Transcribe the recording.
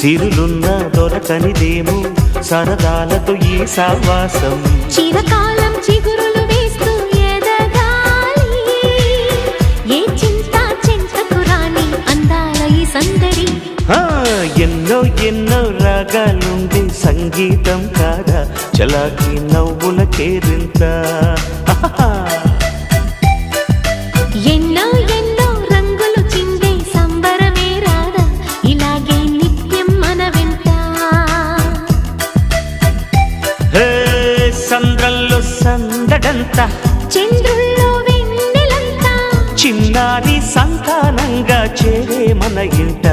సిరులున్న దొరకనిదేమో సరదాలతో ఈ సావాసం చిరకాలం చిగురులు వేస్తూ ఎదగాలి. ఏ చింత చింతకు రాని అందాల ఈ సందడి. ఎన్నో ఎన్నో రాగాలుండే సంగీతం కాదా? చలాకి నవ్వుల కేరింత. హే, సంద్రంలో సందడంతా. చంద్రుల్లో వెన్నెలంతా. చిన్నారి సంతానంగా చేరే మన ఇంట.